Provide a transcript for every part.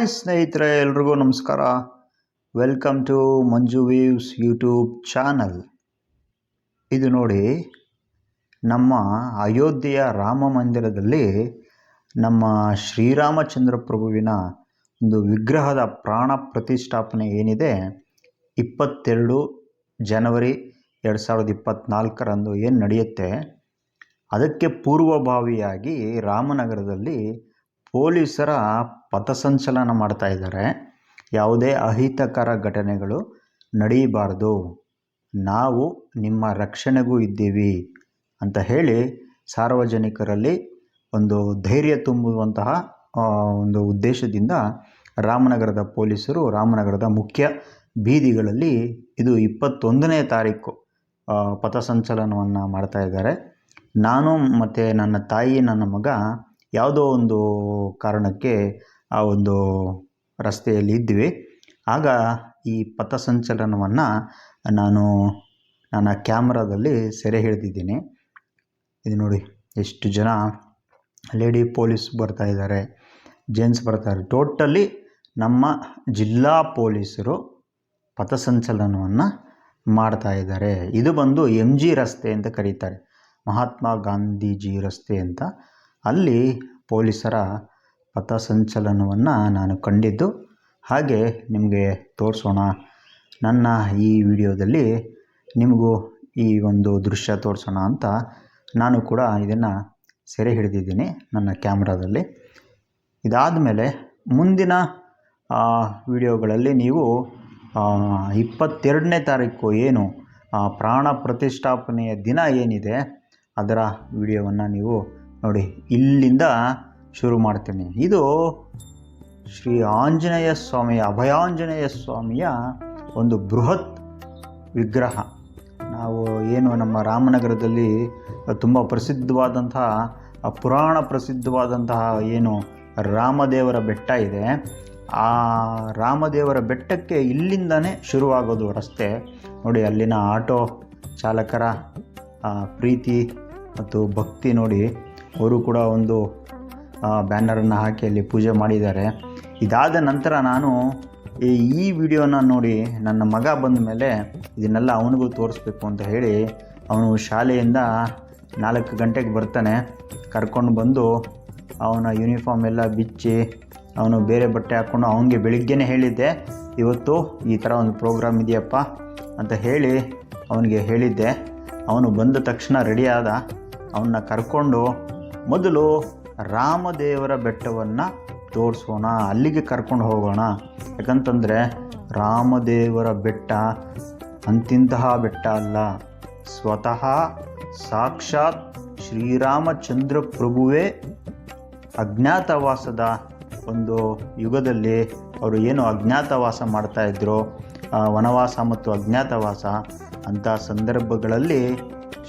Hi ಸ್ನೇಹಿತರೆ, ಎಲ್ರಿಗೂ ನಮಸ್ಕಾರ. Welcome to Manju views YouTube channel ಇದು ನೋಡಿ, ನಮ್ಮ ಅಯೋಧ್ಯೆಯ ರಾಮ ಮಂದಿರದಲ್ಲಿ ನಮ್ಮ ಶ್ರೀರಾಮಚಂದ್ರ ಪ್ರಭುವಿನ ಒಂದು ವಿಗ್ರಹದ ಪ್ರಾಣ ಪ್ರತಿಷ್ಠಾಪನೆ ಏನಿದೆ, ಇಪ್ಪತ್ತೆರಡು ಜನವರಿ ಎರಡು ಸಾವಿರದ ಇಪ್ಪತ್ತ್ನಾಲ್ಕರಂದು ಏನು ನಡೆಯುತ್ತೆ? ಅದಕ್ಕೆ ಪೂರ್ವಭಾವಿಯಾಗಿ ರಾಮನಗರದಲ್ಲಿ ಪೊಲೀಸರ ಪಥಸಂಚಲನ ಮಾಡ್ತಾ ಇದ್ದಾರೆ. ಯಾವುದೇ ಅಹಿತಕರ ಘಟನೆಗಳು ನಡೆಯಬಾರ್ದು. ನಾವು ನಿಮ್ಮ ರಕ್ಷಣೆಗೂ ಇದ್ದೀವಿ ಅಂತ ಹೇಳಿ ಸಾರ್ವಜನಿಕರಲ್ಲಿ ಒಂದು ಧೈರ್ಯ ತುಂಬುವಂತಹ ಒಂದು ಉದ್ದೇಶದಿಂದ ರಾಮನಗರದ ಪೊಲೀಸರು, ರಾಮನಗರದ ಮುಖ್ಯ ಬೀದಿಗಳಲ್ಲಿ ಇದು ಇಪ್ಪತ್ತೊಂದನೇ ತಾರೀಕು ಪಥಸಂಚಲನವನ್ನು ಮಾಡ್ತಾ ಇದ್ದಾರೆ. ನಾನು ಮತ್ತು ನನ್ನ ತಾಯಿ, ನನ್ನ ಮಗ ಯಾವುದೋ ಒಂದು ಕಾರಣಕ್ಕೆ ಆ ಒಂದು ರಸ್ತೆಯಲ್ಲಿ ಇದ್ವಿ ಆಗ ಈ ಪಥಸಂಚಲನವನ್ನು ನಾನು ನನ್ನ ಕ್ಯಾಮ್ರಾದಲ್ಲಿ ಸೆರೆ ಹಿಡಿದಿದ್ದೀನಿ. ಇದು ನೋಡಿ, ಎಷ್ಟು ಜನ ಲೇಡಿ ಪೊಲೀಸ್ ಬರ್ತಾ ಇದ್ದಾರೆ, ಜೆಂಟ್ಸ್ ಬರ್ತಾರೆ ಟೋಟಲಿ ನಮ್ಮ ಜಿಲ್ಲಾ ಪೊಲೀಸರು ಪಥಸಂಚಲನವನ್ನು ಮಾಡ್ತಾ ಇದ್ದಾರೆ. ಇದು ಬಂದು ಎಂ ಜಿ ರಸ್ತೆ ಅಂತ ಕರೀತಾರೆ, ಮಹಾತ್ಮ ಗಾಂಧೀಜಿ ರಸ್ತೆ ಅಂತ. ಅಲ್ಲಿ ಪೊಲೀಸರ ಪಥಸಂಚಲನವನ್ನು ನಾನು ಕಂಡಿದ್ದು. ಹಾಗೆ ನಿಮಗೆ ತೋರಿಸೋಣ. ನನ್ನ ಈ ವಿಡಿಯೋದಲ್ಲಿ ನಿಮಗೂ ಈ ಒಂದು ದೃಶ್ಯ ತೋರಿಸೋಣ ಅಂತ ನಾನು ಕೂಡ ಇದನ್ನು ಸೆರೆ ಹಿಡಿದಿದ್ದೀನಿ ನನ್ನ ಕ್ಯಾಮ್ರಾದಲ್ಲಿ. ಇದಾದ ಮೇಲೆ ಮುಂದಿನ ವಿಡಿಯೋಗಳಲ್ಲಿ ನೀವು ಇಪ್ಪತ್ತೆರಡನೇ ತಾರೀಕು ಏನು ಪ್ರಾಣ ಪ್ರತಿಷ್ಠಾಪನೆಯ ದಿನ ಏನಿದೆ ಅದರ ವಿಡಿಯೋವನ್ನು ನೀವು ನೋಡಿ. ಇಲ್ಲಿಂದ ಶುರು ಮಾಡ್ತೇನೆ. ಇದು ಶ್ರೀ ಆಂಜನೇಯ ಸ್ವಾಮಿಯ, ಅಭಯಾಂಜನೇಯ ಸ್ವಾಮಿಯ ಒಂದು ಬೃಹತ್ ವಿಗ್ರಹ. ನಾವು ಏನು ನಮ್ಮ ರಾಮನಗರದಲ್ಲಿ ತುಂಬ ಪ್ರಸಿದ್ಧವಾದಂತಹ, ಪುರಾಣ ಪ್ರಸಿದ್ಧವಾದಂತಹ ಏನು ರಾಮದೇವರ ಬೆಟ್ಟ ಇದೆ. ಆ ರಾಮದೇವರ ಬೆಟ್ಟಕ್ಕೆ ಇಲ್ಲಿಂದನೇ ಶುರುವಾಗೋದು ರಸ್ತೆ. ನೋಡಿ, ಅಲ್ಲಿನ ಆಟೋ ಚಾಲಕರ ಪ್ರೀತಿ ಮತ್ತು ಭಕ್ತಿ ನೋಡಿ. ಅವರು ಕೂಡ ಒಂದು ಬ್ಯಾನರನ್ನು ಹಾಕಿ ಅಲ್ಲಿ ಪೂಜೆ ಮಾಡಿದ್ದಾರೆ. ಇದಾದ ನಂತರ ನಾನು ಈ ವಿಡಿಯೋನ ನೋಡಿ ನನ್ನ ಮಗ ಬಂದ ಮೇಲೆ ಇದನ್ನೆಲ್ಲ ಅವನಿಗೂ ತೋರಿಸ್ಬೇಕು ಅಂತ ಹೇಳಿ ಅವನು ಶಾಲೆಯಿಂದ ನಾಲ್ಕು ಗಂಟೆಗೆ ಬರ್ತಾನೆ. ಕರ್ಕೊಂಡು ಬಂದು ಅವನ ಯೂನಿಫಾರ್ಮ್ ಎಲ್ಲ ಬಿಚ್ಚಿ ಅವನು ಬೇರೆ ಬಟ್ಟೆ ಹಾಕ್ಕೊಂಡು ಅವನಿಗೆ ಬೆಳಿಗ್ಗೆನೇ ಹೇಳಿದ್ದೆ, ಇವತ್ತು ಈ ಥರ ಒಂದು ಪ್ರೋಗ್ರಾಮ್ ಇದೆಯಪ್ಪ ಅಂತ ಹೇಳಿ ಅವನಿಗೆ ಹೇಳಿದ್ದೆ. ಅವನು ಬಂದ ತಕ್ಷಣ ರೆಡಿಯಾದ ಅವನ್ನ ಕರ್ಕೊಂಡು ಮೊದಲು ರಾಮದೇವರ ಬೆಟ್ಟವನ್ನು ತೋರಿಸೋಣ, ಅಲ್ಲಿಗೆ ಕರ್ಕೊಂಡು ಹೋಗೋಣ. ಯಾಕಂತಂದರೆ ರಾಮದೇವರ ಬೆಟ್ಟ ಅಂತಿಂತಹ ಬೆಟ್ಟ ಅಲ್ಲ. ಸ್ವತಃ ಸಾಕ್ಷಾತ್ ಶ್ರೀರಾಮಚಂದ್ರ ಪ್ರಭುವೇ ಅಜ್ಞಾತವಾಸದ ಒಂದು ಯುಗದಲ್ಲಿ ಅವರು ಏನು ಅಜ್ಞಾತವಾಸ ಮಾಡ್ತಾಯಿದ್ರು ವನವಾಸ ಮತ್ತು ಅಜ್ಞಾತವಾಸ ಅಂಥ ಸಂದರ್ಭಗಳಲ್ಲಿ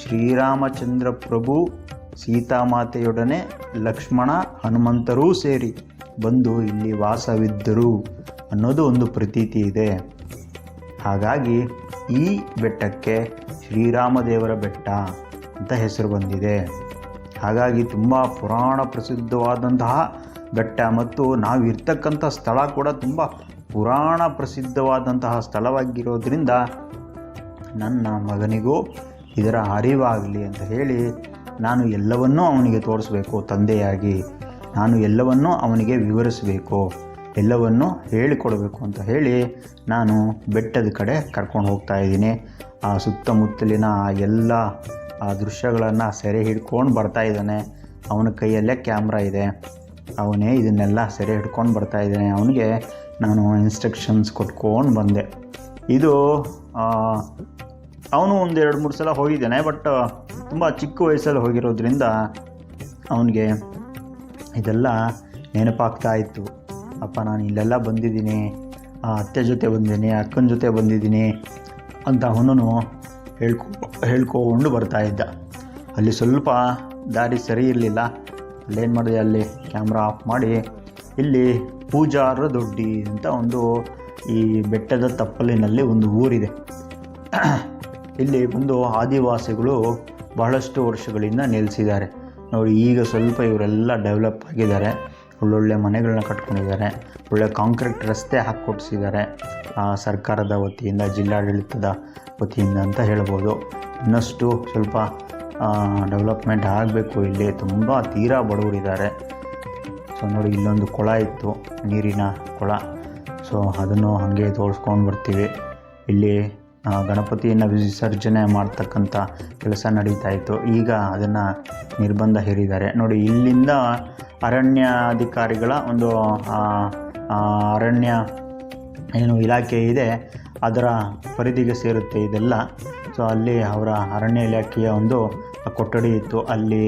ಶ್ರೀರಾಮಚಂದ್ರ ಪ್ರಭು ಸೀತಾಮಾತೆಯೊಡನೆ ಲಕ್ಷ್ಮಣ ಹನುಮಂತರೂ ಸೇರಿ ಬಂದು ಇಲ್ಲಿ ವಾಸವಿದ್ದರು ಅನ್ನೋದು ಒಂದು ಪ್ರತೀತಿ ಇದೆ. ಹಾಗಾಗಿ ಈ ಬೆಟ್ಟಕ್ಕೆ ಶ್ರೀರಾಮದೇವರ ಬೆಟ್ಟ ಅಂತ ಹೆಸರು ಬಂದಿದೆ. ಹಾಗಾಗಿ ತುಂಬ ಪುರಾಣ ಪ್ರಸಿದ್ಧವಾದಂತಹ ಬೆಟ್ಟ ಮತ್ತು ನಾವು ಇರ್ತಕ್ಕಂಥ ಸ್ಥಳ ಕೂಡ ತುಂಬ ಪುರಾಣ ಪ್ರಸಿದ್ಧವಾದಂತಹ ಸ್ಥಳವಾಗಿರೋದ್ರಿಂದ ನನ್ನ ಮಗನಿಗೂ ಇದರ ಅರಿವಾಗಲಿ ಅಂತ ಹೇಳಿ ನಾನು ಎಲ್ಲವನ್ನೂ ಅವನಿಗೆ ತೋರಿಸ್ಬೇಕು, ತಂದೆಯಾಗಿ. ನಾನು ಎಲ್ಲವನ್ನೂ ಅವನಿಗೆ ವಿವರಿಸಬೇಕು, ಎಲ್ಲವನ್ನೂ ಹೇಳಿಕೊಡಬೇಕು ಅಂತ ಹೇಳಿ ನಾನು ಬೆಟ್ಟದ ಕಡೆ ಕರ್ಕೊಂಡು ಹೋಗ್ತಾ ಇದ್ದೀನಿ. ಆ ಸುತ್ತಮುತ್ತಲಿನ ಎಲ್ಲ ಆ ದೃಶ್ಯಗಳನ್ನು ಸೆರೆ ಹಿಡ್ಕೊಂಡು ಬರ್ತಾ ಇದ್ದಾನೆ. ಅವನ ಕೈಯಲ್ಲೇ ಕ್ಯಾಮ್ರಾ ಇದೆ. ಅವನೇ ಇದನ್ನೆಲ್ಲ ಸೆರೆ ಹಿಡ್ಕೊಂಡು ಬರ್ತಾ ಇದ್ದಾನೆ. ಅವನಿಗೆ ನಾನು ಇನ್ಸ್ಟ್ರಕ್ಷನ್ಸ್ ಕೊಟ್ಕೊಂಡು ಬಂದೆ. ಇದು ಅವನು ಒಂದು ಎರಡು ಮೂರು ಸಲ ಹೋಗಿದ್ದಾನೆ ಬಟ್ ತುಂಬ ಚಿಕ್ಕ ವಯಸ್ಸಲ್ಲಿ ಹೋಗಿರೋದ್ರಿಂದ ಅವನಿಗೆ ಇದೆಲ್ಲ ನೆನಪಾಗ್ತಾ ಇತ್ತು. ಅಪ್ಪ ನಾನು ಇಲ್ಲೆಲ್ಲ ಬಂದಿದ್ದೀನಿ. ಆ, ಅತ್ತೆ ಜೊತೆ ಬಂದಿದ್ದೀನಿ ಅಕ್ಕನ ಜೊತೆ ಬಂದಿದ್ದೀನಿ ಅಂತ ಅವನು ಹೇಳ್ಕೊ ಹೇಳ್ಕೊಂಡು ಬರ್ತಾ ಇದ್ದ. ಅಲ್ಲಿ ಸ್ವಲ್ಪ ದಾರಿ ಸರಿ ಇರಲಿಲ್ಲ. ಅಲ್ಲೇನು ಮಾಡಿದೆ ಅಲ್ಲಿ? ಕ್ಯಾಮ್ರಾ ಆಫ್ ಮಾಡಿ. ಇಲ್ಲಿ ಪೂಜಾರ ದೊಡ್ಡಿ ಅಂತ ಒಂದು ಈ ಬೆಟ್ಟದ ತಪ್ಪಲಿನಲ್ಲಿ ಒಂದು ಊರಿದೆ. ಇಲ್ಲಿ ಒಂದು ಆದಿವಾಸಿಗಳು ಬಹಳಷ್ಟು ವರ್ಷಗಳಿಂದ ನಿಲ್ಲಿಸಿದ್ದಾರೆ ನೋಡಿ, ಈಗ ಸ್ವಲ್ಪ ಇವರೆಲ್ಲ ಡೆವಲಪ್ ಆಗಿದ್ದಾರೆ. ಒಳ್ಳೊಳ್ಳೆ ಮನೆಗಳನ್ನ ಕಟ್ಕೊಂಡಿದ್ದಾರೆ. ಒಳ್ಳೆ ಕಾಂಕ್ರೀಟ್ ರಸ್ತೆ ಹಾಕ್ಕೊಡ್ಸಿದ್ದಾರೆ ಸರ್ಕಾರದ ವತಿಯಿಂದ, ಜಿಲ್ಲಾಡಳಿತದ ವತಿಯಿಂದ ಅಂತ ಹೇಳ್ಬೋದು. ಇನ್ನಷ್ಟು ಸ್ವಲ್ಪ ಡೆವಲಪ್ಮೆಂಟ್ ಆಗಬೇಕು ಇಲ್ಲಿ. ತುಂಬ ತೀರಾ ಬಡವರಿದ್ದಾರೆ. ಸೊ ನೋಡಿ, ಇಲ್ಲೊಂದು ಕೊಳ ಇತ್ತು, ನೀರಿನ ಕೊಳ. ಸೊ ಅದನ್ನು ಹಾಗೆ ತೋರಿಸ್ಕೊಂಡು ಬರ್ತೀವಿ. ಇಲ್ಲಿ ಗಣಪತಿಯನ್ನು ವಿಸರ್ಜನೆ ಮಾಡ್ತಕ್ಕಂಥ ಕೆಲಸ ನಡೀತಾ ಇತ್ತು. ಈಗ ಅದನ್ನು ನಿರ್ಬಂಧ ಹೇರಿದ್ದಾರೆ. ನೋಡಿ, ಇಲ್ಲಿಂದ ಅರಣ್ಯಾಧಿಕಾರಿಗಳ ಒಂದು ಅರಣ್ಯ ಏನು ಇಲಾಖೆ ಇದೆ, ಅದರ ಪರಿಧಿಗೆ ಸೇರುತ್ತೆ ಇದೆಲ್ಲ. ಸೊ ಅಲ್ಲಿ ಅವರ ಅರಣ್ಯ ಇಲಾಖೆಯ ಒಂದು ಕೊಠಡಿ ಇತ್ತು. ಅಲ್ಲಿ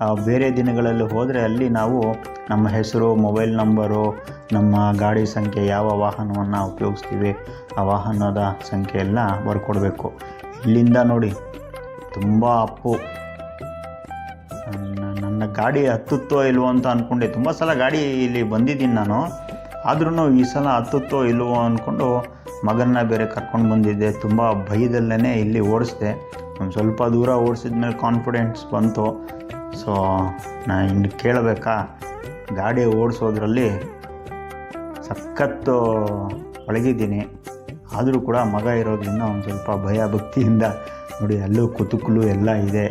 ಬೇರೆ ದಿನಗಳಲ್ಲಿ ಹೋದರೆ ಅಲ್ಲಿ ನಾವು ನಮ್ಮ ಹೆಸರು, ಮೊಬೈಲ್ ನಂಬರು, ನಮ್ಮ ಗಾಡಿ ಸಂಖ್ಯೆ, ಯಾವ ವಾಹನವನ್ನು ಉಪಯೋಗಿಸ್ತೀವಿ, ಆ ವಾಹನದ ಸಂಖ್ಯೆ ಎಲ್ಲ ಬರ್ಕೊಡ್ಬೇಕು. ಇಲ್ಲಿಂದ ನೋಡಿ, ತುಂಬ ಅಪ್ಪು. ನನ್ನ ಗಾಡಿ ಹತ್ತುತ್ತೋ ಇಲ್ವೋ ಅಂತ ಅಂದ್ಕೊಂಡೆ ತುಂಬ ಸಲ ಗಾಡಿ ಇಲ್ಲಿ ಬಂದಿದ್ದೀನಿ ನಾನು. ಆದ್ರೂ ಈ ಸಲ ಹತ್ತುತ್ತೋ ಇಲ್ವೋ ಅಂದ್ಕೊಂಡು ಮಗನ್ನ ಬೇರೆ ಕರ್ಕೊಂಡು ಬಂದಿದ್ದೆ. ತುಂಬ ಭಯದಲ್ಲೇ ಇಲ್ಲಿ ಓಡಿಸ್ದೆ. ಒಂದು ಸ್ವಲ್ಪ ದೂರ ಓಡಿಸಿದ ಮೇಲೆ ಕಾನ್ಫಿಡೆನ್ಸ್ ಬಂತು. ಸೊ, ನಾ ಇನ್ನು ಕೇಳಬೇಕಾ? ಗಾಡಿ ಓಡಿಸೋದ್ರಲ್ಲಿ ಸಖತ್ತು ಒಳಗಿದ್ದೀನಿ. ಆದರೂ ಕೂಡ ಮಗ ಇರೋದ್ರಿಂದ ಒಂದು ಸ್ವಲ್ಪ ಭಯ ಭಕ್ತಿಯಿಂದ ನೋಡಿ, ಅಲ್ಲೂ ಕುತುಕಲು ಎಲ್ಲ ಇದೆ.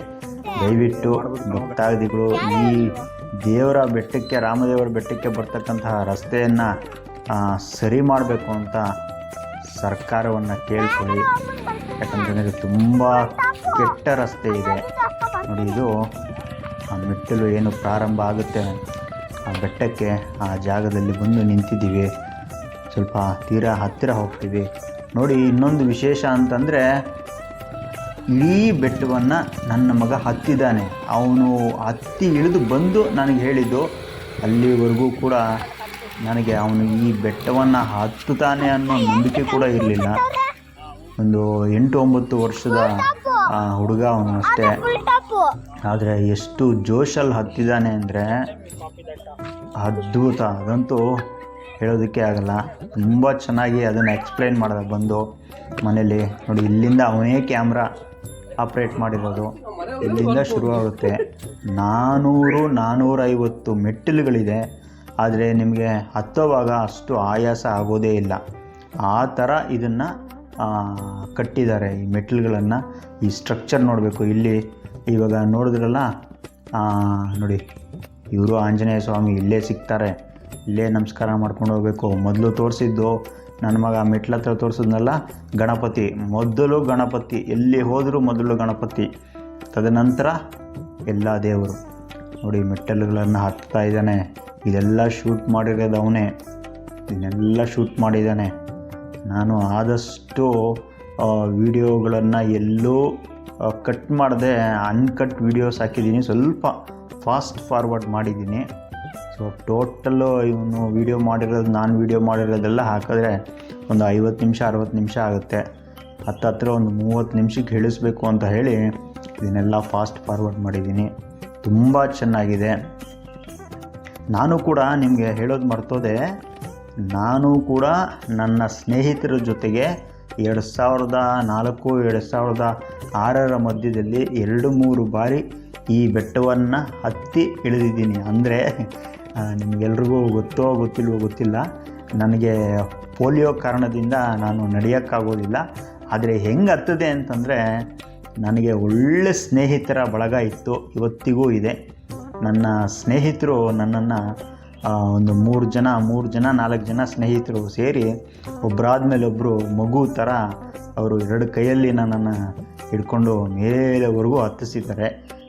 ದಯವಿಟ್ಟು ಭಕ್ತಾದಿಗಳು, ಈ ದೇವರ ಬೆಟ್ಟಕ್ಕೆ, ರಾಮದೇವರ ಬೆಟ್ಟಕ್ಕೆ ಬರ್ತಕ್ಕಂತಹ ರಸ್ತೆಯನ್ನು ಸರಿ ಮಾಡಬೇಕು ಅಂತ ಸರ್ಕಾರವನ್ನು ಕೇಳ್ಕೊಳ್ಳಿ. ಯಾಕಂತಂದರೆ ತುಂಬ ಕೆಟ್ಟ ರಸ್ತೆ ಇದೆ. ನೋಡಿ, ಇದು ಆ ಮೆಟ್ಟಲು ಏನು ಪ್ರಾರಂಭ ಆಗುತ್ತೆ? ಆ ಬೆಟ್ಟಕ್ಕೆ ಆ ಜಾಗದಲ್ಲಿ ಬಂದು ನಿಂತಿದ್ದೀವಿ. ಸ್ವಲ್ಪ ತೀರಾ ಹತ್ತಿರ ಹೋಗ್ತೀವಿ. ನೋಡಿ, ಇನ್ನೊಂದು ವಿಶೇಷ ಅಂತಂದರೆ, ಇಡೀ ಬೆಟ್ಟವನ್ನು ನನ್ನ ಮಗ ಹತ್ತಿದ್ದಾನೆ. ಅವನು ಹತ್ತಿ ಇಳಿದು ಬಂದು ನನಗೆ ಹೇಳಿದ್ದು, ಅಲ್ಲಿವರೆಗೂ ಕೂಡ ನನಗೆ ಅವನು ಈ ಬೆಟ್ಟವನ್ನು ಹತ್ತುತ್ತಾನೆ ಅನ್ನೋ ನಂಬಿಕೆ ಕೂಡ ಇರಲಿಲ್ಲ. ಒಂದು ಎಂಟು ಒಂಬತ್ತು ವರ್ಷದ ಹುಡುಗ ಅವನು ಅಷ್ಟೇ ಆದರೆ ಎಷ್ಟು ಜೋಶಲ್ಲಿ ಹತ್ತಿದ್ದಾನೆ ಅಂದರೆ ಅದ್ಭುತ. ಅದಂತೂ ಹೇಳೋದಕ್ಕೆ ಆಗಲ್ಲ. ತುಂಬ ಚೆನ್ನಾಗಿ ಅದನ್ನು ಎಕ್ಸ್ಪ್ಲೈನ್ ಮಾಡಿದ ಬಂದು ಮನೇಲಿ. ನೋಡಿ, ಇಲ್ಲಿಂದ ಅವನೇ ಕ್ಯಾಮ್ರಾ ಆಪ್ರೇಟ್ ಮಾಡಿರೋದು. ಇಲ್ಲಿಂದ ಶುರುವಾಗುತ್ತೆ. ನಾನ್ನೂರು ನಾನೂರೈವತ್ತು ಮೆಟ್ಟಿಲುಗಳಿದೆ. ಆದರೆ ನಿಮಗೆ ಹತ್ತೋವಾಗ ಅಷ್ಟು ಆಯಾಸ ಆಗೋದೇ ಇಲ್ಲ. ಆ ಥರ ಇದನ್ನು ಕಟ್ಟಿದ್ದಾರೆ ಈ ಮೆಟ್ಟಿಲುಗಳನ್ನು. ಈ ಸ್ಟ್ರಕ್ಚರ್ ನೋಡಬೇಕು. ಇಲ್ಲಿ ಇವಾಗ ನೋಡಿದ್ರಲ್ಲ ನೋಡಿ, ಇವರು ಆಂಜನೇಯ ಸ್ವಾಮಿ ಇಲ್ಲೇ ಸಿಗ್ತಾರೆ, ಇಲ್ಲೇ ನಮಸ್ಕಾರ ಮಾಡ್ಕೊಂಡು ಹೋಗಬೇಕು. ಮೊದಲು ತೋರಿಸಿದ್ದು ನನ್ನ ಮಗ ಮೆಟ್ಲ ಹತ್ರ ತೋರಿಸಿದ್ನಲ್ಲ, ಗಣಪತಿ. ಮೊದಲು ಗಣಪತಿ. ಎಲ್ಲಿ ಹೋದರೂ ಮೊದಲು ಗಣಪತಿ. ತದನಂತರ ಎಲ್ಲ ದೇವರು. ನೋಡಿ, ಮೆಟ್ಟಲುಗಳನ್ನು ಹತ್ತಾ ಇದ್ದಾನೆ. ಇದೆಲ್ಲ ಶೂಟ್ ಮಾಡಿರೋದು ಅವನೇ. ಇದನ್ನೆಲ್ಲ ಶೂಟ್ ಮಾಡಿದ್ದಾನೆ. ನಾನು ಆದಷ್ಟು ವಿಡಿಯೋಗಳನ್ನು ಎಲ್ಲೂ ಕಟ್ ಮಾಡದೆ ಅನ್ಕಟ್ ವಿಡಿಯೋಸ್ ಹಾಕಿದ್ದೀನಿ. ಸ್ವಲ್ಪ ಫಾಸ್ಟ್ ಫಾರ್ವರ್ಡ್ ಮಾಡಿದ್ದೀನಿ. ಸೊ ಟೋಟಲ್ಲು ಇವನು ವೀಡಿಯೋ ಮಾಡಿರೋದು, ನಾನು ವೀಡಿಯೋ ಮಾಡಿರೋದೆಲ್ಲ ಹಾಕಿದ್ರೆ ಒಂದು ಐವತ್ತು ನಿಮಿಷ, ಅರವತ್ತು ನಿಮಿಷ ಆಗುತ್ತೆ. ಹತ್ತತ್ರ ಒಂದು ಮೂವತ್ತು ನಿಮಿಷಕ್ಕೆ ಇಳಿಸ್ಬೇಕು ಅಂತ ಹೇಳಿ ಇದನ್ನೆಲ್ಲ ಫಾಸ್ಟ್ ಫಾರ್ವರ್ಡ್ ಮಾಡಿದ್ದೀನಿ. ತುಂಬ ಚೆನ್ನಾಗಿದೆ. ನಾನು ಕೂಡ ನಿಮಗೆ ಹೇಳೋದು ಮರ್ತೋದೆ, ನಾನು ಕೂಡ ನನ್ನ ಸ್ನೇಹಿತರ ಜೊತೆಗೆ ಎರಡು ಸಾವಿರದ ನಾಲ್ಕು, ಎರಡು ಸಾವಿರದ ಆರರ ಮಧ್ಯದಲ್ಲಿ ಎರಡು ಮೂರು ಬಾರಿ ಈ ಬೆಟ್ಟವನ್ನು ಹತ್ತಿ ಇಳಿದಿದ್ದೀನಿ. ಅಂದರೆ ನಿಮಗೆಲ್ರಿಗೂ ಗೊತ್ತೋ ಗೊತ್ತಿಲ್ವೋ ಗೊತ್ತಿಲ್ಲ. ನನಗೆ ಪೋಲಿಯೋ ಕಾರಣದಿಂದ ನಾನು ನಡೆಯೋಕ್ಕಾಗೋದಿಲ್ಲ. ಆದರೆ ಹೆಂಗೆ ಹತ್ತದೆ ಅಂತಂದರೆ, ನನಗೆ ಒಳ್ಳೆ ಸ್ನೇಹಿತರ ಬಳಗ ಇತ್ತು. ಇವತ್ತಿಗೂ ಇದೆ. ನನ್ನ ಸ್ನೇಹಿತರು ನನ್ನನ್ನು ಒಂದು ಮೂರು ಜನ ಮೂರು ಜನ, ನಾಲ್ಕು ಜನ ಸ್ನೇಹಿತರು ಸೇರಿ ಒಬ್ಬರಾದ ಮೇಲೆ ಒಬ್ಬರು ಮಗು ಥರ ಅವರು ಎರಡು ಕೈಯಲ್ಲಿ ನನ್ನನ್ನು ಹಿಡ್ಕೊಂಡು ಮೇಲೆವರೆಗೂ ಹತ್ತಿಸಿದ್ದಾರೆ.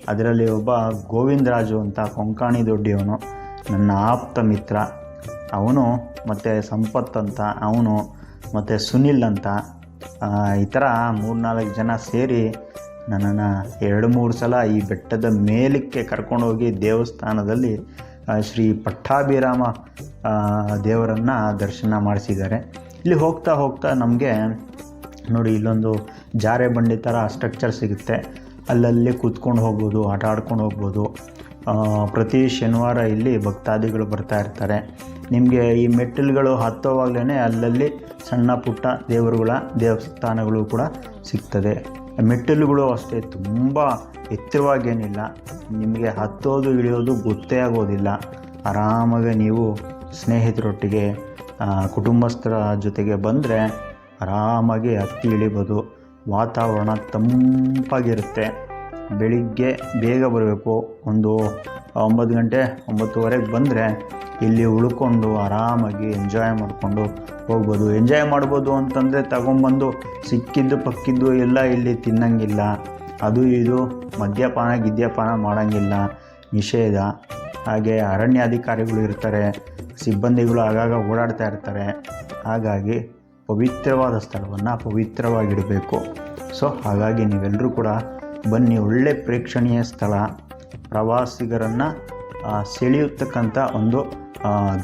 ಅದರಲ್ಲಿ ಒಬ್ಬ ಗೋವಿಂದರಾಜು ಅಂತ ಕೊಂಕಾಣಿ ದೊಡ್ಡಿಯವನು, ನನ್ನ ಆಪ್ತ ಮಿತ್ರ. ಅವನು ಮತ್ತು ಸಂಪತ್ ಅಂತ, ಅವನು ಮತ್ತು ಸುನಿಲ್ ಅಂತ. ಈ ಥರ ಮೂರ್ನಾಲ್ಕು ಜನ ಸೇರಿ ನನ್ನನ್ನು ಎರಡು ಮೂರು ಸಲ ಈ ಬೆಟ್ಟದ ಮೇಲಕ್ಕೆ ಕರ್ಕೊಂಡೋಗಿ ದೇವಸ್ಥಾನದಲ್ಲಿ ಶ್ರೀ ಪಟ್ಟಾಭಿರಾಮ ದೇವರನ್ನು ದರ್ಶನ ಮಾಡಿಸಿದ್ದಾರೆ. ಇಲ್ಲಿ ಹೋಗ್ತಾ ಹೋಗ್ತಾ ನಮಗೆ ನೋಡಿ, ಇಲ್ಲೊಂದು ಜಾರೆ ಬಂಡಿ ಥರ ಸ್ಟ್ರಕ್ಚರ್ ಸಿಗುತ್ತೆ. ಅಲ್ಲಲ್ಲಿ ಕೂತ್ಕೊಂಡು ಹೋಗ್ಬೋದು, ಆಟ ಆಡ್ಕೊಂಡು ಹೋಗ್ಬೋದು. ಪ್ರತಿ ಶನಿವಾರ ಇಲ್ಲಿ ಭಕ್ತಾದಿಗಳು ಬರ್ತಾ ಇರ್ತಾರೆ. ನಿಮಗೆ ಈ ಮೆಟ್ಟಿಲುಗಳು ಹತ್ತೋವಾಗಲೇ ಅಲ್ಲಲ್ಲಿ ಸಣ್ಣ ಪುಟ್ಟ ದೇವರುಗಳ ದೇವಸ್ಥಾನಗಳು ಕೂಡ ಸಿಗ್ತದೆ. ಮೆಟ್ಟಿಲುಗಳು ಅಷ್ಟೇ, ತುಂಬ ಎತ್ತರವಾಗೇನಿಲ್ಲ. ನಿಮಗೆ ಹತ್ತೋದು, ಇಳಿಯೋದು ಗೊತ್ತೇ ಆಗೋದಿಲ್ಲ. ಆರಾಮಾಗಿ ನೀವು ಸ್ನೇಹಿತರೊಟ್ಟಿಗೆ ಕುಟುಂಬಸ್ಥರ ಜೊತೆಗೆ ಬಂದರೆ ಆರಾಮಾಗಿ ಹತ್ತಿ ಇಳಿಬೋದು. ವಾತಾವರಣ ತಂಪಾಗಿರುತ್ತೆ. ಬೆಳಿಗ್ಗೆ ಬೇಗ ಬರಬೇಕು. ಒಂದು ಒಂಬತ್ತು ಗಂಟೆ, ಒಂಬತ್ತುವರೆಗೆ ಬಂದರೆ ಇಲ್ಲಿ ಉಳ್ಕೊಂಡು ಆರಾಮಾಗಿ ಎಂಜಾಯ್ ಮಾಡಿಕೊಂಡು ಹೋಗ್ಬೋದು. ಎಂಜಾಯ್ ಮಾಡ್ಬೋದು ಅಂತಂದರೆ ತಗೊಂಬಂದು ಸಿಕ್ಕಿದ್ದು, ಪಕ್ಕಿದ್ದು ಎಲ್ಲ ಇಲ್ಲಿ ತಿನ್ನಂಗಿಲ್ಲ. ಅದು ಇದು ಮದ್ಯಪಾನ, ಗಿದ್ಯಪಾನ ಮಾಡೋಂಗಿಲ್ಲ. ನಿಷೇಧ. ಹಾಗೆ ಅರಣ್ಯಾಧಿಕಾರಿಗಳು ಇರ್ತಾರೆ, ಸಿಬ್ಬಂದಿಗಳು ಆಗಾಗ ಓಡಾಡ್ತಾ ಇರ್ತಾರೆ. ಹಾಗಾಗಿ ಪವಿತ್ರವಾದ ಸ್ಥಳವನ್ನು ಪವಿತ್ರವಾಗಿಡಬೇಕು. ಸೊ ಹಾಗಾಗಿ ನೀವೆಲ್ಲರೂ ಕೂಡ ಬನ್ನಿ, ಒಳ್ಳೆ ಪ್ರೇಕ್ಷಣೀಯ ಸ್ಥಳ, ಪ್ರವಾಸಿಗರನ್ನು ಸೆಳೆಯತಕ್ಕಂಥ ಒಂದು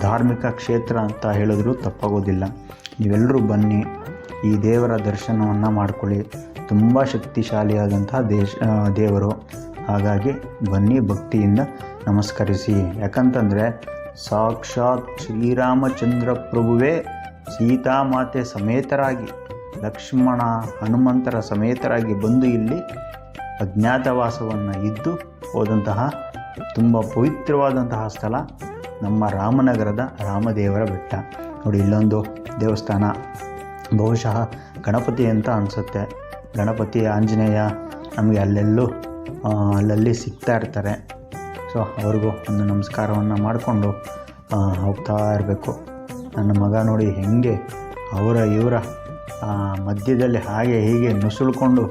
ಧಾರ್ಮಿಕ ಕ್ಷೇತ್ರ ಅಂತ ಹೇಳಿದ್ರು ತಪ್ಪಾಗೋದಿಲ್ಲ. ನೀವೆಲ್ಲರೂ ಬನ್ನಿ, ಈ ದೇವರ ದರ್ಶನವನ್ನು ಮಾಡ್ಕೊಳ್ಳಿ. ತುಂಬ ಶಕ್ತಿಶಾಲಿಯಾದಂತಹ ದೇಶ ದೇವರು. ಹಾಗಾಗಿ ಬನ್ನಿ, ಭಕ್ತಿಯಿಂದ ನಮಸ್ಕರಿಸಿ. ಯಾಕಂತಂದರೆ ಸಾಕ್ಷಾತ್ ಶ್ರೀರಾಮಚಂದ್ರ ಪ್ರಭುವೇ ಸೀತಾಮಾತೆ ಸಮೇತರಾಗಿ, ಲಕ್ಷ್ಮಣ ಹನುಮಂತರ ಸಮೇತರಾಗಿ ಬಂದು ಇಲ್ಲಿ ಅಜ್ಞಾತವಾಸವನ್ನು ಇದ್ದು ಹೋದಂತಹ ತುಂಬ ಪವಿತ್ರವಾದಂತಹ ಸ್ಥಳ ನಮ್ಮ ರಾಮನಗರದ ರಾಮದೇವರ ಬೆಟ್ಟ. ನೋಡಿ, ಇಲ್ಲೊಂದು ದೇವಸ್ಥಾನ. ಬಹುಶಃ ಗಣಪತಿ ಅಂತ ಅನಿಸುತ್ತೆ. ಗಣಪತಿ, ಆಂಜನೇಯ ನಮಗೆ ಅಲ್ಲೆಲ್ಲೂ ಅಲ್ಲಲ್ಲಿ ಸಿಗ್ತಾ ಇರ್ತಾರೆ. ಸೊ, ಅವ್ರಿಗೂ ಒಂದು ನಮಸ್ಕಾರವನ್ನು ಮಾಡಿಕೊಂಡು ಹೋಗ್ತಾ ಇರಬೇಕು. ನನ್ನ ಮಗ ನೋಡಿ ಹೆಂಗೆ ಅವರ ಇವರ ಮಧ್ಯದಲ್ಲಿ ಹಾಗೆ ಹೀಗೆ ನುಸುಳ್ಕೊಂಡು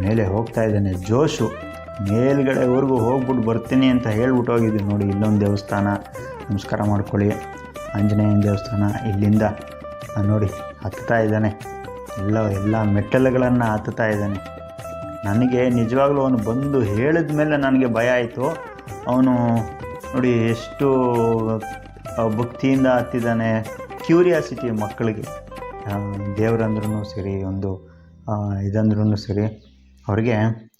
ಮೇಲೆ ಹೋಗ್ತಾ ಇದ್ದಾನೆ. ಜೋಶು, ಮೇಲ್ಗಡೆವರೆಗೂ ಹೋಗ್ಬಿಟ್ಟು ಬರ್ತೀನಿ ಅಂತ ಹೇಳ್ಬಿಟ್ಟು ಹೋಗಿದ್ವಿ ನೋಡಿ. ಇಲ್ಲೊಂದು ದೇವಸ್ಥಾನ. ನಮಸ್ಕಾರ ಮಾಡ್ಕೊಳ್ಳಿ. ಆಂಜನೇಯನ ದೇವಸ್ಥಾನ. ಇಲ್ಲಿಂದ ನೋಡಿ ಹತ್ತಾ ಇದ್ದಾನೆ. ಎಲ್ಲ ಎಲ್ಲ ಮೆಟ್ಟಲುಗಳನ್ನು ಹತ್ತುತ್ತಾ ಇದ್ದಾನೆ. ನನಗೆ ನಿಜವಾಗ್ಲೂ ಅವನು ಬಂದು ಹೇಳಿದ ಮೇಲೆ ನನಗೆ ಭಯ ಆಯಿತು. ಅವನು ನೋಡಿ ಎಷ್ಟು ಭಕ್ತಿಯಿಂದ ಹತ್ತಿದ್ದಾನೆ ಕ್ಯೂರಿಯಾಸಿಟಿ ಮಕ್ಕಳಿಗೆ. ದೇವರಂದ್ರೂ ಸರಿ, ಒಂದು ಇದಂದ್ರೂ ಸರಿ, ಅವ್ರಿಗೆ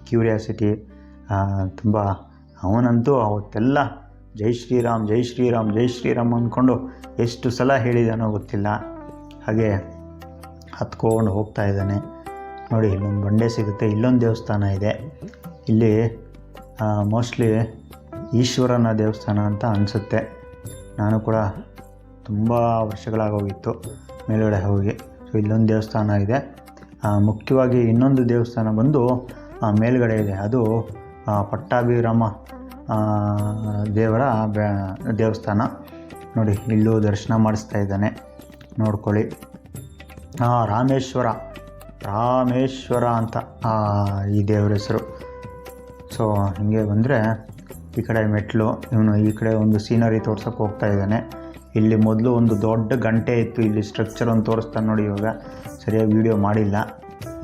ಕ್ಯೂರಿಯಾಸಿಟಿ ತುಂಬ, ಅವನಂತೂ ಅವತ್ತೆಲ್ಲ ಜೈ ಶ್ರೀರಾಮ್ ಜೈ ಶ್ರೀರಾಮ್ ಜೈ ಶ್ರೀರಾಮ್ ಅಂದ್ಕೊಂಡು ಎಷ್ಟು ಸಲ ಹೇಳಿದಾನೋ ಗೊತ್ತಿಲ್ಲ. ಹಾಗೆ ಹತ್ಕೊಂಡು ಹೋಗ್ತಾ ಇದ್ದಾನೆ. ನೋಡಿ, ಇಲ್ಲೊಂದು ಬಂಡೆ ಸಿಗುತ್ತೆ, ಇಲ್ಲೊಂದು ದೇವಸ್ಥಾನ ಇದೆ. ಇಲ್ಲಿ ಮೋಸ್ಟ್ಲಿ ಈಶ್ವರನ ದೇವಸ್ಥಾನ ಅಂತ ಅನಿಸುತ್ತೆ. ನಾನು ಕೂಡ ತುಂಬ ವರ್ಷಗಳಾಗೋಗಿತ್ತು ಮೇಲುಗಡೆ ಹೋಗಿ. ಸೊ ಇಲ್ಲೊಂದು ದೇವಸ್ಥಾನ ಇದೆ. ಮುಖ್ಯವಾಗಿ ಇನ್ನೊಂದು ದೇವಸ್ಥಾನ ಬಂದು ಮೇಲುಗಡೆ ಇದೆ. ಅದು ಪಟ್ಟಾಭಿರಾಮ ದೇವರ ದೇವಸ್ಥಾನ. ನೋಡಿ, ಇಲ್ಲೂ ದರ್ಶನ ಮಾಡಿಸ್ತಾ ಇದ್ದಾನೆ. ನೋಡ್ಕೊಳ್ಳಿ. ರಾಮೇಶ್ವರ ರಾಮೇಶ್ವರ ಅಂತ ಈ ದೇವರ ಹೆಸರು. ಸೊ ಹಿಂಗೆ ಬಂದರೆ ಈ ಕಡೆ ಮೆಟ್ಲು, ಇವನು ಈ ಕಡೆ ಒಂದು ಸೀನರಿ ತೋರ್ಸೋಕೆ ಹೋಗ್ತಾ ಇದ್ದಾನೆ. ಇಲ್ಲಿ ಮೊದಲು ಒಂದು ದೊಡ್ಡ ಗಂಟೆ ಇತ್ತು, ಇಲ್ಲಿ ಸ್ಟ್ರಕ್ಚರ್ ಒಂದು ತೋರಿಸ್ತಾನೆ ನೋಡಿ ಇವಾಗ. ಸರಿಯಾಗಿ ವೀಡಿಯೋ ಮಾಡಿಲ್ಲ.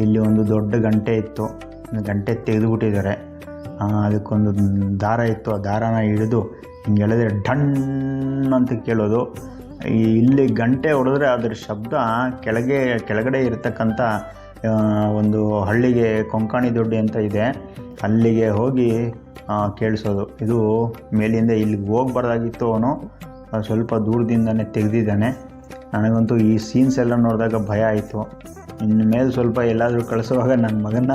ಇಲ್ಲಿ ಒಂದು ದೊಡ್ಡ ಗಂಟೆ ಇತ್ತು. ಗಂಟೆ ತೆಗೆದುಬಿಟ್ಟಿದ್ದಾರೆ. ಅದಕ್ಕೊಂದು ದಾರ ಇತ್ತು. ಆ ದಾರಾನ ಹಿಡಿದು ಹಿಂಗೆ ಎಳೆದ್ರೆ ಡಣ್ ಅಂತ ಕೇಳೋದು. ಇಲ್ಲಿ ಗಂಟೆ ಹೊಡೆದ್ರೆ ಅದರ ಶಬ್ದ ಕೆಳಗೆ, ಕೆಳಗಡೆ ಇರತಕ್ಕಂಥ ಒಂದು ಹಳ್ಳಿಗೆ ಕೊಂಕಾಣಿ ದೊಡ್ಡಿ ಅಂತ ಇದೆ. ಅಲ್ಲಿಗೆ ಹೋಗಿ ಕೇಳಿಸೋದು. ಇದು ಮೇಲಿಂದ ಇಲ್ಲಿಗೆ ಹೋಗ್ಬಾರ್ದಾಗಿತ್ತು ಅವನು. ಸ್ವಲ್ಪ ದೂರದಿಂದನೇ ತೆಗೆದಿದ್ದಾನೆ. ನನಗಂತೂ ಈ ಸೀನ್ಸ್ ಎಲ್ಲ ನೋಡಿದಾಗ ಭಯ ಆಯಿತು. ಇನ್ನು ಮೇಲೆ ಸ್ವಲ್ಪ ಎಲ್ಲಾದರೂ ಕಳಿಸುವಾಗ ನನ್ನ ಮಗನ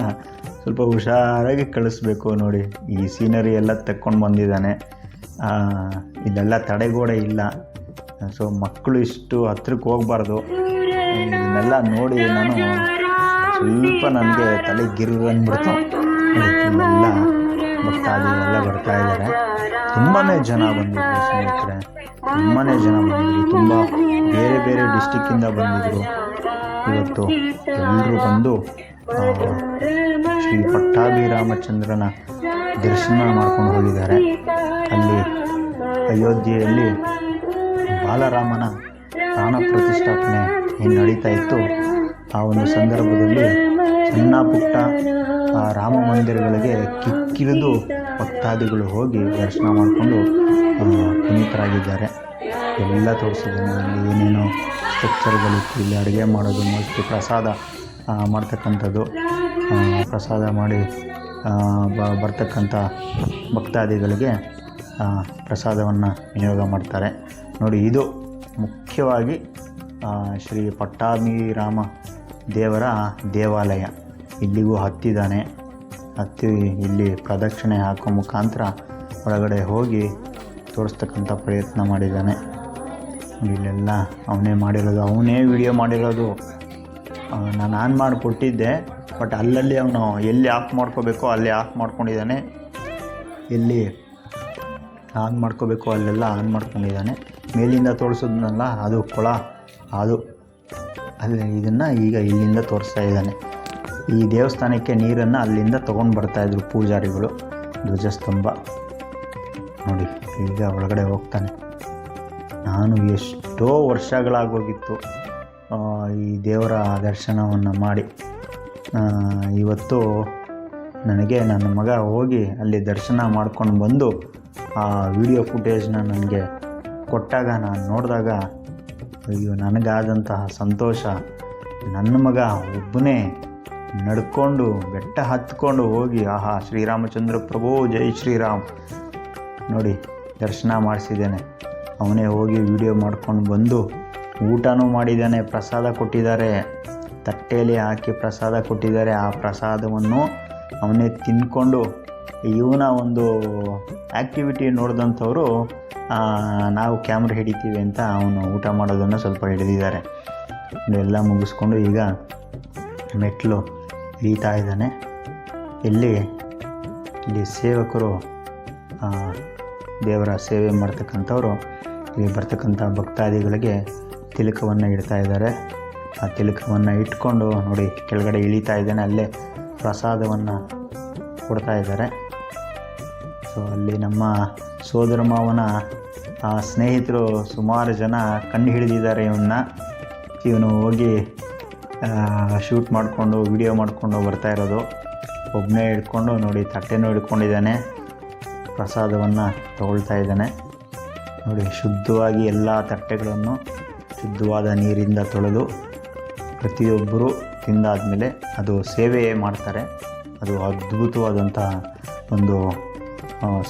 ಸ್ವಲ್ಪ ಹುಷಾರಾಗಿ ಕಳಿಸ್ಬೇಕು ನೋಡಿ. ಈ ಸೀನರಿ ಎಲ್ಲ ತಕ್ಕೊಂಡು ಬಂದಿದ್ದಾನೆ. ಇದೆಲ್ಲ ತಡೆಗೋಡೆ ಇಲ್ಲ. ಸೊ ಮಕ್ಕಳು ಇಷ್ಟು ಹತ್ರಕ್ಕೆ ಹೋಗ್ಬಾರ್ದು. ಇದನ್ನೆಲ್ಲ ನೋಡಿ ನಾನು ಸ್ವಲ್ಪ ನನಗೆ ತಲೆ ಗಿರು ಅಂದ್ಬಿಡ್ತು. ಎಲ್ಲ ಭಕ್ತಾದಿಗಳೆಲ್ಲ ಬರ್ತಾ ಇದ್ದಾರೆ. ತುಂಬಾ ಜನ ಬಂದಿದ್ರು ಸ್ನೇಹಿತರೆ. ತುಂಬಾ ಜನ ಬಂದಿದ್ರು. ತುಂಬ ಬೇರೆ ಬೇರೆ ಡಿಸ್ಟಿಕ್ಕಿಂದ ಬಂದಿದ್ರು. ಇವತ್ತು ಎಲ್ಲರೂ ಬಂದು ಶ್ರೀ ಶ್ರೀ ಪಟ್ಟಾಭಿರಾಮಚಂದ್ರನ ದರ್ಶನ ಮಾಡ್ಕೊಂಡು ಹೋಗಿದ್ದಾರೆ. ಅಲ್ಲಿ ಅಯೋಧ್ಯೆಯಲ್ಲಿ ಬಾಲರಾಮನ ಪ್ರಾಣ ಪ್ರತಿಷ್ಠಾಪನೆ ಏನು ನಡೀತಾ ಇತ್ತು ಆ ಒಂದು ಸಂದರ್ಭದಲ್ಲಿ ಸಣ್ಣ ಪುಟ್ಟ ರಾಮ ಮಂದಿರಗಳಿಗೆ ಕಿಕ್ಕಿರಿದು ಭಕ್ತಾದಿಗಳು ಹೋಗಿ ದರ್ಶನ ಮಾಡಿಕೊಂಡು ಪುನೀತರಾಗಿದ್ದಾರೆ. ಎಲ್ಲ ತೋರಿಸಿದ್ದೇನೆ. ಅಲ್ಲಿ ಏನೇನೋ ಸ್ಟ್ರಕ್ಚರ್ಗಳಿತ್ತು ಇಲ್ಲಿ ಅಡುಗೆ ಮಾಡೋದು, ಮೋಸ್ಟ್ಲಿ ಪ್ರಸಾದ ಮಾಡ್ತಕ್ಕಂಥದ್ದು. ಪ್ರಸಾದ ಮಾಡಿ ಬ- ಬರ್ತಕ್ಕಂಥ ಭಕ್ತಾದಿಗಳಿಗೆ ಪ್ರಸಾದವನ್ನು ವಿನಿಯೋಗ ಮಾಡ್ತಾರೆ. ನೋಡಿ, ಇದು ಮುಖ್ಯವಾಗಿ ಶ್ರೀ ಪಟ್ಟಾಭಿರಾಮ ದೇವರ ದೇವಾಲಯ. ಇಲ್ಲಿಗೂ ಹತ್ತಿದ್ದಾನೆ. ಹತ್ತಿ ಇಲ್ಲಿ ಪ್ರದಕ್ಷಿಣೆ ಹಾಕೋ ಮುಖಾಂತರ ಒಳಗಡೆ ಹೋಗಿ ತೋರಿಸ್ತಕ್ಕಂಥ ಪ್ರಯತ್ನ ಮಾಡಿದ್ದಾನೆ. ಇಲ್ಲೆಲ್ಲ ಅವನೇ ಮಾಡಿರೋದು, ಅವನೇ ವಿಡಿಯೋ ಮಾಡಿರೋದು. ನಾನು ಆನ್ ಮಾಡಿ ಕೊಟ್ಟಿದ್ದೆ ಬಟ್ ಅಲ್ಲಲ್ಲಿ ಅವನು ಎಲ್ಲಿ ಆಫ್ ಮಾಡ್ಕೋಬೇಕೋ ಅಲ್ಲಿ ಆಫ್ ಮಾಡ್ಕೊಂಡಿದ್ದಾನೆ. ಎಲ್ಲಿ ಆನ್ ಮಾಡ್ಕೋಬೇಕು ಅಲ್ಲೆಲ್ಲ ಆನ್ ಮಾಡ್ಕೊಂಡಿದ್ದಾನೆ. ಮೇಲಿಂದ ತೋರಿಸಿದ್ನಲ್ಲ, ಅದು ಕೊಳ, ಅದು ಅಲ್ಲಿ ಇದನ್ನು ಈಗ ಇಲ್ಲಿಂದ ತೋರಿಸ್ತಾ ಇದ್ದಾನೆ. ಈ ದೇವಸ್ಥಾನಕ್ಕೆ ನೀರನ್ನು ಅಲ್ಲಿಂದ ತೊಗೊಂಡು ಬರ್ತಾಯಿದ್ರು ಪೂಜಾರಿಗಳು. ಧ್ವಜಸ್ತಂಭ. ನೋಡಿ, ಈಗ ಒಳಗಡೆ ಹೋಗ್ತಾನೆ. ನಾನು ಎಷ್ಟೋ ವರ್ಷಗಳಾಗೋಗಿತ್ತು ಈ ದೇವರ ದರ್ಶನವನ್ನು ಮಾಡಿ. ಇವತ್ತು ನನಗೆ ನನ್ನ ಮಗ ಹೋಗಿ ಅಲ್ಲಿ ದರ್ಶನ ಮಾಡ್ಕೊಂಡು ಬಂದು, ಆ ವಿಡಿಯೋ ಫುಟೇಜ್ನ ನನಗೆ ಕೊಟ್ಟಾಗ, ನಾನು ನೋಡಿದಾಗ ಅಯ್ಯೋ, ನನಗಾದಂತಹ ಸಂತೋಷ. ನನ್ನ ಮಗ ಒಬ್ಬನೇ ನಡ್ಕೊಂಡು ಬೆಟ್ಟ ಹತ್ಕೊಂಡು ಹೋಗಿ, ಆಹಾ, ಶ್ರೀರಾಮಚಂದ್ರ ಪ್ರಭು, ಜೈ ಶ್ರೀರಾಮ್. ನೋಡಿ, ದರ್ಶನ ಮಾಡಿಸಿದ್ದೇನೆ. ಅವನೇ ಹೋಗಿ ವಿಡಿಯೋ ಮಾಡ್ಕೊಂಡು ಬಂದು ಊಟನೂ ಮಾಡಿದ್ದಾನೆ, ಪ್ರಸಾದ ಕೊಟ್ಟಿದ್ದಾರೆ. ತಟ್ಟೆಯಲ್ಲಿ ಹಾಕಿ ಪ್ರಸಾದ ಕೊಟ್ಟಿದ್ದಾರೆ. ಆ ಪ್ರಸಾದವನ್ನು ಅವನೇ ತಿಂದ್ಕೊಂಡು ಇವನ ಒಂದು ಆ್ಯಕ್ಟಿವಿಟಿ ನೋಡಿದಂಥವರು ನಾವು ಕ್ಯಾಮ್ರಾ ಹಿಡಿತೀವಿ ಅಂತ ಅವನು ಊಟ ಮಾಡೋದನ್ನು ಸ್ವಲ್ಪ ಹಿಡಿದಿದ್ದಾರೆ. ಎಲ್ಲ ಮುಗಿಸ್ಕೊಂಡು ಈಗ ಮೆಟ್ಲು ಇಳಿತಾ ಇದ್ದಾನೆ. ಇಲ್ಲಿ ಇಲ್ಲಿ ಸೇವಕರು ದೇವರ ಸೇವೆ ಮಾಡ್ತಕ್ಕಂಥವರು, ಇಲ್ಲಿ ಬರ್ತಕ್ಕಂಥ ಭಕ್ತಾದಿಗಳಿಗೆ ತಿಲಕವನ್ನು ಇಡ್ತಾ ಇದ್ದಾರೆ. ಆ ತಿಲಕವನ್ನು ಇಟ್ಕೊಂಡು ನೋಡಿ, ಕೆಳಗಡೆ ಇಳಿತಾ ಇದ್ದಾನೆ. ಅಲ್ಲೇ ಪ್ರಸಾದವನ್ನು ಕೊಡ್ತಾ ಇದ್ದಾರೆ. ಸೊ ಅಲ್ಲಿ ನಮ್ಮ ಸೋದರ ಮಾವನ ಸ್ನೇಹಿತರು ಸುಮಾರು ಜನ ಕಂಡು ಹಿಡಿದಿದ್ದಾರೆ ಇವನ್ನ. ಇವನು ಹೋಗಿ ಶೂಟ್ ಮಾಡಿಕೊಂಡು, ವಿಡಿಯೋ ಮಾಡಿಕೊಂಡು ಬರ್ತಾ ಇರೋದು. ಒಬ್ಬನೇ ಹಿಡ್ಕೊಂಡು ನೋಡಿ, ತಟ್ಟೆನೂ ಹಿಡ್ಕೊಂಡಿದ್ದಾನೆ. ಪ್ರಸಾದವನ್ನು ತಗೊಳ್ತಾ ಇದ್ದಾನೆ. ನೋಡಿ, ಶುದ್ಧವಾಗಿ ಎಲ್ಲ ತಟ್ಟೆಗಳನ್ನು ಶುದ್ಧವಾದ ನೀರಿಂದ ತೊಳೆದು ಪ್ರತಿಯೊಬ್ಬರು ತಿಂದಾದಮೇಲೆ ಅದು ಸೇವೆ ಮಾಡ್ತಾರೆ. ಅದು ಅದ್ಭುತವಾದಂಥ ಒಂದು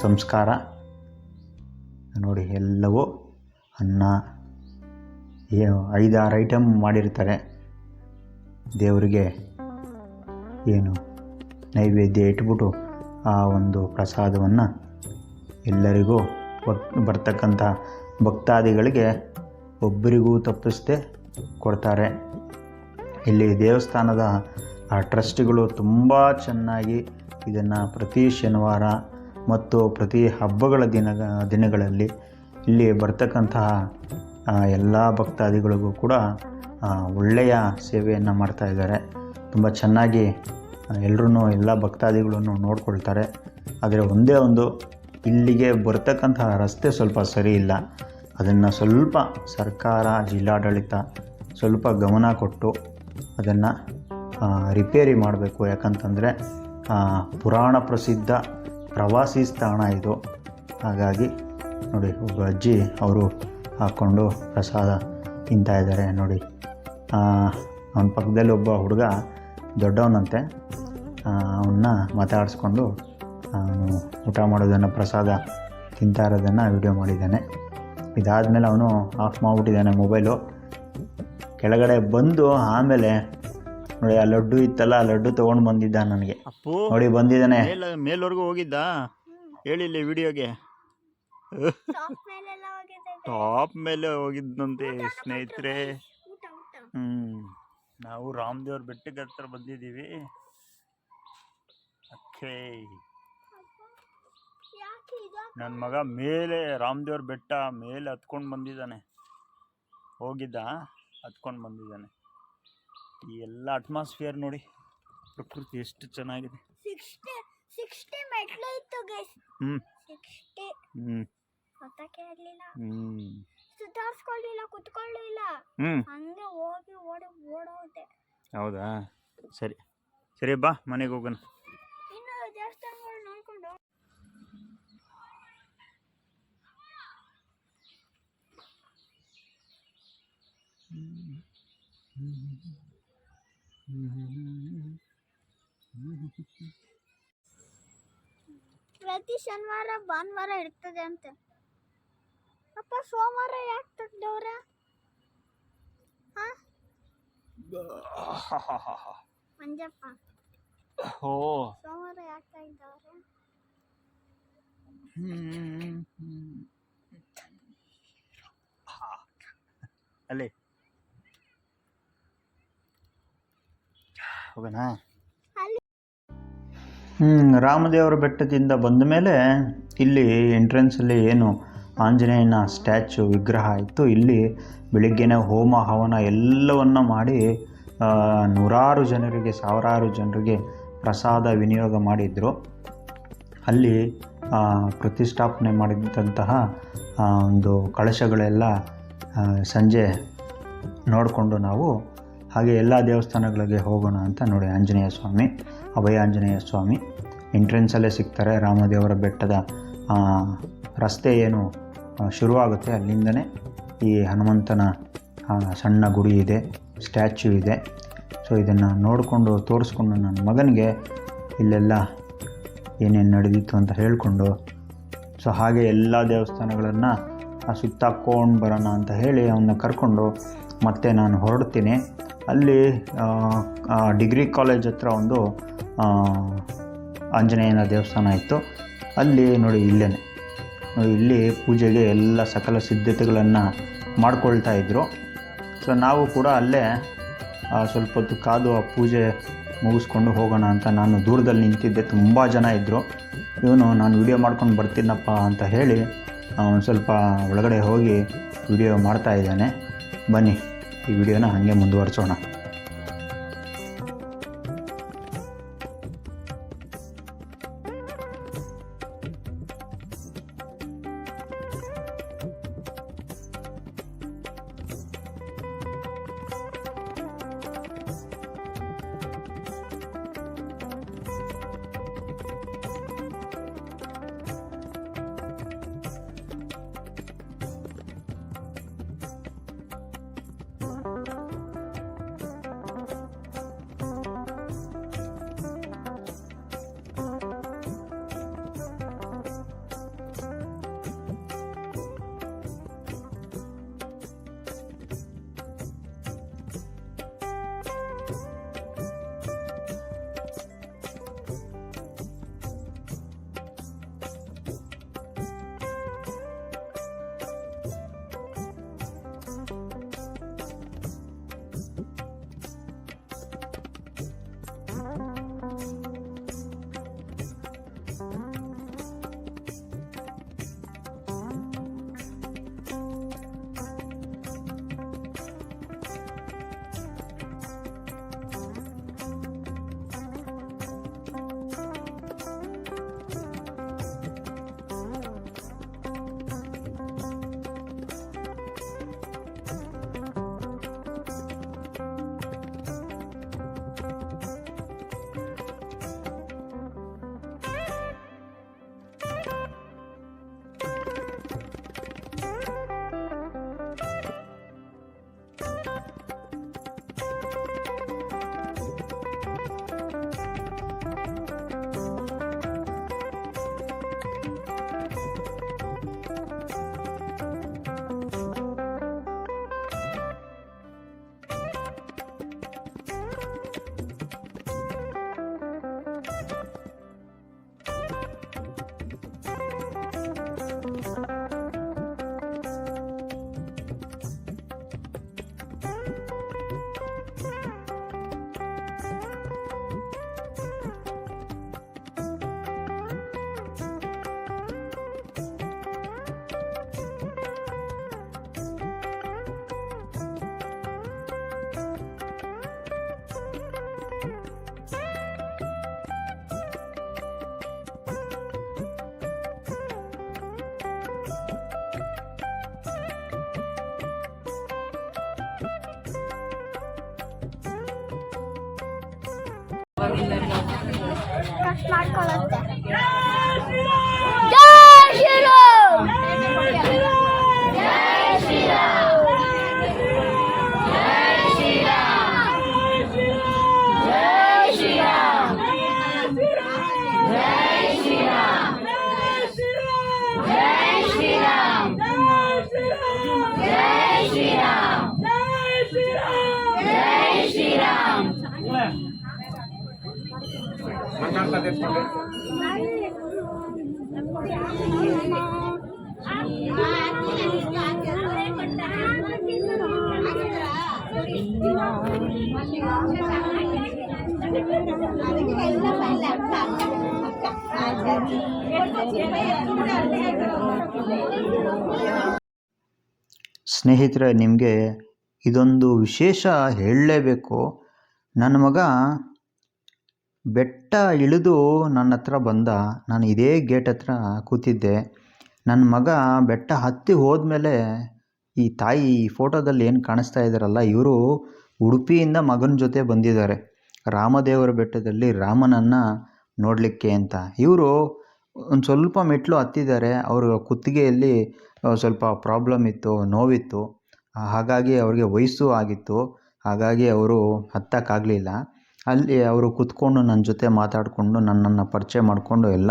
ಸಂಸ್ಕಾರ. ನೋಡಿ, ಎಲ್ಲವೂ ಅನ್ನ ಐದಾರು ಐಟಮ್ ಮಾಡಿರ್ತಾರೆ. ದೇವರಿಗೆ ಏನು ನೈವೇದ್ಯ ಇಟ್ಬಿಟ್ಟು ಆ ಒಂದು ಪ್ರಸಾದವನ್ನು ಎಲ್ಲರಿಗೂ ಬರ್- ಬರ್ತಕ್ಕಂಥ ಭಕ್ತಾದಿಗಳಿಗೆ ಒಬ್ಬರಿಗೂ ತಪ್ಪಿಸದೆ ಕೊಡ್ತಾರೆ. ಇಲ್ಲಿ ದೇವಸ್ಥಾನದ ಆ ಟ್ರಸ್ಟ್ಗಳು ತುಂಬ ಚೆನ್ನಾಗಿ ಇದನ್ನು ಪ್ರತಿ ಶನಿವಾರ ಮತ್ತು ಪ್ರತಿ ಹಬ್ಬಗಳ ದಿನ, ದಿನಗಳಲ್ಲಿ ಇಲ್ಲಿ ಬರ್ತಕ್ಕಂತಹ ಎಲ್ಲ ಭಕ್ತಾದಿಗಳಿಗೂ ಕೂಡ ಒಳ್ಳೆಯ ಸೇವೆಯನ್ನು ಮಾಡ್ತಾ ಇದ್ದಾರೆ. ತುಂಬ ಚೆನ್ನಾಗಿ ಎಲ್ಲರೂ ಎಲ್ಲ ಭಕ್ತಾದಿಗಳನ್ನು ನೋಡ್ಕೊಳ್ತಾರೆ. ಆದರೆ ಒಂದೇ ಒಂದು, ಇಲ್ಲಿಗೆ ಬರ್ತಕ್ಕಂತಹ ರಸ್ತೆ ಸ್ವಲ್ಪ ಸರಿ ಇಲ್ಲ. ಅದನ್ನು ಸ್ವಲ್ಪ ಸರ್ಕಾರ, ಜಿಲ್ಲಾಡಳಿತ ಸ್ವಲ್ಪ ಗಮನ ಕೊಟ್ಟು ಅದನ್ನು ರಿಪೇರಿ ಮಾಡಬೇಕು. ಯಾಕಂತಂದರೆ ಪುರಾಣ ಪ್ರಸಿದ್ಧ ಪ್ರವಾಸಿ ಸ್ಥಾನ ಇದು. ಹಾಗಾಗಿ ನೋಡಿ, ಒಬ್ಬ ಅಜ್ಜಿ ಅವರು ಹಾಕ್ಕೊಂಡು ಪ್ರಸಾದ ತಿಂತಾ ಇದ್ದಾರೆ ನೋಡಿ. ಅವನ ಪಕ್ಕದಲ್ಲಿ ಒಬ್ಬ ಹುಡುಗ ದೊಡ್ಡವನಂತೆ. ಅವನ್ನ ಮಾತಾಡಿಸ್ಕೊಂಡು ಊಟ ಮಾಡೋದನ್ನು, ಪ್ರಸಾದ ತಿಂತಾ ಇರೋದನ್ನು ವಿಡಿಯೋ ಮಾಡಿದ್ದಾನೆ. ಇದಾದಮೇಲೆ ಅವನು ಆಫ್ ಮಾಡಿಬಿಟ್ಟಿದ್ದಾನೆ ಮೊಬೈಲು. ಕೆಳಗಡೆ ಬಂದು ಆಮೇಲೆ ನೋಡಿ ಆ ಲಡ್ಡು ಇತ್ತಲ್ಲ ಆ ಲಡ್ಡು ತೊಗೊಂಡು ಬಂದಿದ್ದ ನನಗೆ. ಅಪ್ಪು ನೋಡಿ ಬಂದಿದ್ದಾನೆ. ಮೇಲ ಮೇಲ್ವರೆಗೂ ಹೋಗಿದ್ದ? ಹೇಳಿಲ್ಲ ವಿಡಿಯೋಗೆ. ಟಾಪ್ ಮೇಲೆ ಹೋಗಿದ್ದಂತೆ ಸ್ನೇಹಿತರೆ. ಹ್ಞೂ ನಾವು ರಾಮದೇವ್ರ ಬೆಟ್ಟಕ್ಕೆ ಹತ್ರ ಬಂದಿದ್ದೀವಿ. ಅಕ್ಕೇ. ನನ್ನ ಮಗ ಮೇಲೆ ರಾಮದೇವ್ರ ಬೆಟ್ಟ ಮೇಲೆ ಹತ್ಕೊಂಡು ಬಂದಿದ್ದಾನೆ. ಹೋಗಿದ್ದ? ಹತ್ಕೊಂಡು ಬಂದಿದ್ದಾನೆ. ಈ ಎಲ್ಲ ಅಟ್ಮಾಸ್ಫಿಯರ್ ನೋಡಿ ಪ್ರಕೃತಿ ಎಷ್ಟು ಚೆನ್ನಾಗಿದೆ. ಸಿಕ್ಸ್ಟಿ ಸಿಕ್ಸ್ಟಿ ಮೆಟ್ಲು ಇತ್ತು ಗೈಸ್ ಹ್ಞೂ ಹ್ಞೂ ಹ್ಞೂ ಸುಧಾರಿಸ್ಕೊಳ್ಳಿಲ್ಲ ಕುತ್ಕೊಳ್ಳಿಲ್ಲ. ಹ್ಞೂ ಹಂಗೆ ಹೋಗಿ ಓಡಿ ಓಡೋದೆ. ಹೌದಾ? ಸರಿ. ಸರಿ ಬಾ ಮನೆಗೆ ಹೋಗೋಣ. ಇನ್ನು ದೇವಸ್ಥಾನಗಳು ನೋಡ್ಕೊಂಡು ಪ್ರತಿ ಶನಿವಾರ ಭಾನುವಾರ ಇರ್ತದೆ ಅಂತ. ಅಪ್ಪ ಸೋಮವಾರ ಯಾಕೆ ತೆಗ್ದವ್ರ ಹಾ? ಮಂಜಪ್ಪ. ಓ. ಸೋಮವಾರ ಯಾಕೆ ತೆಗ್ದವ್ರೆ ಅಲ್ಲಿ ಹೋಗೋಣ? ಹ್ಞೂ ರಾಮದೇವರ ಬೆಟ್ಟದಿಂದ ಬಂದ ಮೇಲೆ ಇಲ್ಲಿ ಎಂಟ್ರೆನ್ಸಲ್ಲಿ ಏನು ಆಂಜನೇಯನ ಸ್ಟ್ಯಾಚು ವಿಗ್ರಹ ಇತ್ತು. ಇಲ್ಲಿ ಬೆಳಿಗ್ಗೆನೇ ಹೋಮ ಹವನ ಎಲ್ಲವನ್ನ ಮಾಡಿ ನೂರಾರು ಜನರಿಗೆ ಸಾವಿರಾರು ಜನರಿಗೆ ಪ್ರಸಾದ ವಿನಿಯೋಗ ಮಾಡಿದರು. ಅಲ್ಲಿ ಪ್ರತಿಷ್ಠಾಪನೆ ಮಾಡಿದಂತಹ ಒಂದು ಕಳಶಗಳೆಲ್ಲ ಸಂಜೆ ನೋಡಿಕೊಂಡು ನಾವು ಹಾಗೆ ಎಲ್ಲ ದೇವಸ್ಥಾನಗಳಿಗೆ ಹೋಗೋಣ ಅಂತ ನೋಡಿ ಆಂಜನೇಯ ಸ್ವಾಮಿ, ಅಭಯ ಆಂಜನೇಯ ಸ್ವಾಮಿ. ಎಂಟ್ರೆನ್ಸಲ್ಲೇ ಸಿಗ್ತಾರೆ, ರಾಮದೇವರ ಬೆಟ್ಟದ ರಸ್ತೆ ಏನು ಶುರುವಾಗುತ್ತೆ ಅಲ್ಲಿಂದನೇ. ಈ ಹನುಮಂತನ ಸಣ್ಣ ಗುಡಿ ಇದೆ, ಸ್ಟ್ಯಾಚ್ಯೂ ಇದೆ. ಸೊ ಇದನ್ನು ನೋಡಿಕೊಂಡು ತೋರಿಸ್ಕೊಂಡು ನನ್ನ ಮಗನಿಗೆ ಇಲ್ಲೆಲ್ಲ ಏನೇನು ನಡೆದಿತ್ತು ಅಂತ ಹೇಳಿಕೊಂಡು ಸೊ ಹಾಗೆ ಎಲ್ಲ ದೇವಸ್ಥಾನಗಳನ್ನು ಸುತ್ತಾಕೊಂಡು ಬರೋಣ ಅಂತ ಹೇಳಿ ಅವನ್ನ ಕರ್ಕೊಂಡು ಮತ್ತೆ ನಾನು ಹೊರಡ್ತೀನಿ. ಅಲ್ಲಿ ಡಿಗ್ರಿ ಕಾಲೇಜ್ ಹತ್ರ ಒಂದು ಆಂಜನೇಯನ ದೇವಸ್ಥಾನ ಇತ್ತು. ಅಲ್ಲಿ ನೋಡಿ ಇಲ್ಲೇ ಇಲ್ಲಿ ಪೂಜೆಗೆ ಎಲ್ಲ ಸಕಲ ಸಿದ್ಧತೆಗಳನ್ನು ಮಾಡ್ಕೊಳ್ತಾ ಇದ್ದರು ಸೊ ನಾವು ಕೂಡ ಅಲ್ಲೇ ಸ್ವಲ್ಪ ಹೊತ್ತು ಕಾದು ಆ ಪೂಜೆ ಮುಗಿಸ್ಕೊಂಡು ಹೋಗೋಣ ಅಂತ ನಾನು ದೂರದಲ್ಲಿ ನಿಂತಿದ್ದೆ. ತುಂಬ ಜನ ಇದ್ದರು ಇವನು, ನಾನು ವಿಡಿಯೋ ಮಾಡ್ಕೊಂಡು ಬರ್ತೀನಪ್ಪ ಅಂತ ಹೇಳಿ ಒಂದು ಸ್ವಲ್ಪ ಒಳಗಡೆ ಹೋಗಿ ವಿಡಿಯೋ ಮಾಡ್ತಾ ಇದ್ದಾನೆ. ಬನ್ನಿ. ಈ ವಿಡಿಯೋನ ಹಾಗೆ ಮುಂದುವರಿಸೋಣ. স্মার্ট কলার ಸ್ನೇಹಿತರೆ, ನಿಮಗೆ ಇದೊಂದು ವಿಶೇಷ ಹೇಳಲೇಬೇಕು. ನನ್ನ ಮಗ ಬೆಟ್ಟ ಇಳಿದು ನನ್ನ ಹತ್ರ ಬಂದ, ನಾನು ಇದೇ ಗೇಟ್ ಹತ್ರ ಕೂತಿದ್ದೆ. ನನ್ನ ಮಗ ಬೆಟ್ಟ ಹತ್ತಿ ಹೋದ್ಮೇಲೆ ಈ ತಾಯಿ ಈ ಫೋಟೋದಲ್ಲಿ ಏನು ಕಾಣಿಸ್ತಾ ಇದ್ದಾರಲ್ಲ, ಇವರು ಉಡುಪಿಯಿಂದ ಮಗನ ಜೊತೆ ಬಂದಿದ್ದಾರೆ. ರಾಮದೇವರ ಬೆಟ್ಟದಲ್ಲಿ ರಾಮನನ್ನು ನೋಡಲಿಕ್ಕೆ ಅಂತ. ಇವರು ಒಂದು ಸ್ವಲ್ಪ ಮೆಟ್ಟಿಲು ಹತ್ತಿದ್ದಾರೆ ಅವರು ಕುತ್ತಿಗೆಯಲ್ಲಿ ಸ್ವಲ್ಪ ಪ್ರಾಬ್ಲಮ್ ಇತ್ತು, ನೋವಿತ್ತು. ಹಾಗಾಗಿ ಅವ್ರಿಗೆ ವಯಸ್ಸು ಆಗಿತ್ತು. ಹಾಗಾಗಿ ಅವರು ಹತ್ತಕ್ಕಾಗಲಿಲ್ಲ. ಅಲ್ಲಿ ಅವರು ಕೂತ್ಕೊಂಡು ನನ್ನ ಜೊತೆ ಮಾತಾಡಿಕೊಂಡು, ನನ್ನನ್ನು ಪರಿಚಯ ಮಾಡಿಕೊಂಡು ಎಲ್ಲ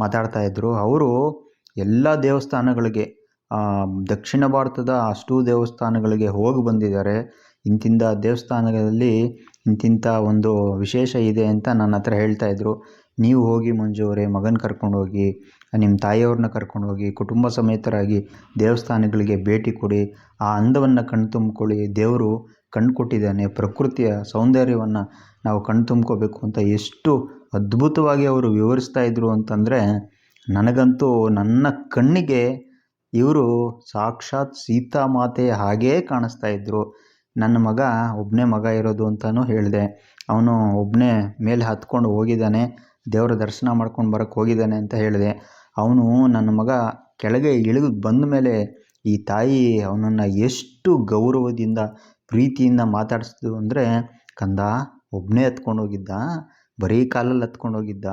ಮಾತಾಡ್ತಾಯಿದ್ರು ಅವರು ಎಲ್ಲ ದೇವಸ್ಥಾನಗಳಿಗೆ ದಕ್ಷಿಣ ಭಾರತದ ಅಷ್ಟೂ ದೇವಸ್ಥಾನಗಳಿಗೆ ಹೋಗಿ ಬಂದಿದ್ದಾರೆ. ಇಂತಿಂಥ ದೇವಸ್ಥಾನಗಳಲ್ಲಿ ಇಂತಿಂಥ ಒಂದು ವಿಶೇಷ ಇದೆ ಅಂತ ನನ್ನ ಹತ್ರ ಹೇಳ್ತಾಯಿದ್ರು ನೀವು ಹೋಗಿ ಮಂಜು ಅವರೇ ಮಗನ ಕರ್ಕೊಂಡು ಹೋಗಿ ನಿಮ್ಮ ತಾಯಿಯವ್ರನ್ನ ಕರ್ಕೊಂಡು ಹೋಗಿ, ಕುಟುಂಬ ಸಮೇತರಾಗಿ ದೇವಸ್ಥಾನಗಳಿಗೆ ಭೇಟಿ ಕೊಡಿ, ಆ ಅಂದವನ್ನು ಕಣ್ ತುಂಬಿಕೊಳ್ಳಿ. ದೇವರು ಕಣ್ಣು ಕೊಟ್ಟಿದ್ದಾನೆ. ಪ್ರಕೃತಿಯ ಸೌಂದರ್ಯವನ್ನು ನಾವು ಕಣ್ಣು ತುಂಬ್ಕೋಬೇಕು ಅಂತ ಎಷ್ಟು ಅದ್ಭುತವಾಗಿ ಅವರು ವಿವರಿಸ್ತಾ ಇದ್ರು ಅಂತಂದರೆ, ನನಗಂತೂ ನನ್ನ ಕಣ್ಣಿಗೆ ಇವರು ಸಾಕ್ಷಾತ್ ಸೀತಾ ಮಾತೆ ಹಾಗೇ ಕಾಣಿಸ್ತಾ ಇದ್ದರು ನನ್ನ ಮಗ ಒಬ್ಬನೇ ಮಗ ಇರೋದು ಅಂತಲೂ ಹೇಳಿದೆ. ಅವನು ಒಬ್ಬನೇ ಮೇಲೆ ಹತ್ಕೊಂಡು ಹೋಗಿದ್ದಾನೆ. ದೇವರ ದರ್ಶನ ಮಾಡ್ಕೊಂಡು ಬರೋಕ್ಕೆ ಹೋಗಿದ್ದಾನೆ ಅಂತ ಹೇಳಿದೆ. ಅವನು ನನ್ನ ಮಗ ಕೆಳಗೆ ಇಳಿದು ಬಂದ ಮೇಲೆ ಈ ತಾಯಿ ಅವನನ್ನು ಎಷ್ಟು ಗೌರವದಿಂದ, ಪ್ರೀತಿಯಿಂದ ಮಾತಾಡಿಸ್ದು ಅಂದರೆ, ಕಂದ ಒಬ್ಬನೇ ಹತ್ಕೊಂಡು ಹೋಗಿದ್ದ, ಬರೀ ಕಾಲಲ್ಲಿ ಹತ್ಕೊಂಡು ಹೋಗಿದ್ದ.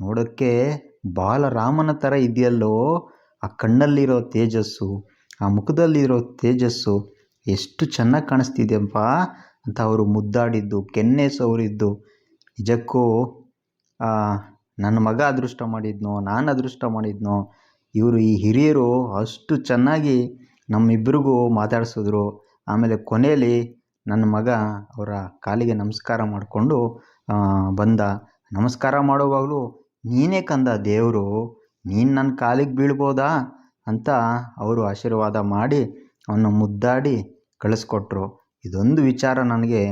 ನೋಡೋಕ್ಕೆ ಬಾಲರಾಮನ ಥರ ಇದೆಯಲ್ಲೋ, ಆ ಕಣ್ಣಲ್ಲಿರೋ ತೇಜಸ್ಸು, ಆ ಮುಖದಲ್ಲಿರೋ ತೇಜಸ್ಸು, ಎಷ್ಟು ಚೆನ್ನಾಗಿ ಕಾಣಿಸ್ತಿದೆಯಪ್ಪ ಅಂತ ಅವರು ಮುದ್ದಾಡಿದ್ದು, ಕೆನ್ನೆ ಸವರಿದ್ದು. ನಿಜಕ್ಕೂ ನನ್ನ ಮಗ ಅದೃಷ್ಟ ಮಾಡಿದ್ನೋ, ನಾನು ಅದೃಷ್ಟ ಮಾಡಿದ್ನೋ, ಇವರು ಈ ಹಿರಿಯರು ಅಷ್ಟು ಚೆನ್ನಾಗಿ ನಮ್ಮಿಬ್ಬರಿಗೂ ಮಾತಾಡಿಸಿದ್ರು. ಆಮೇಲೆ ಕೊನೆಯಲ್ಲಿ ನನ್ನ ಮಗ ಅವರ ಕಾಲಿಗೆ ನಮಸ್ಕಾರ ಮಾಡಿಕೊಂಡು ಬಂದ. ನಮಸ್ಕಾರ ಮಾಡುವಾಗಲೂ, ನೀನೇ ಕಂದ ದೇವರು, ನೀನು ನನ್ನ ಕಾಲಿಗೆ ಬೀಳ್ಬೋದಾ ಅಂತ ಅವರು ಆಶೀರ್ವಾದ ಮಾಡಿ ಅವನ್ನ ಮುದ್ದಾಡಿ ಕಳಿಸ್ಕೊಟ್ರು. ಇದೊಂದು ವಿಚಾರ ನನಗೆ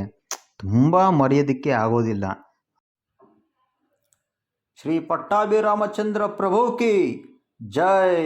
ತುಂಬ ಮರೆಯೋದಕ್ಕೆ ಆಗೋದಿಲ್ಲ. ಶ್ರೀ ಪಟ್ಟಾಭಿರಾಮಚಂದ್ರ ಪ್ರಭು ಕಿ ಜೈ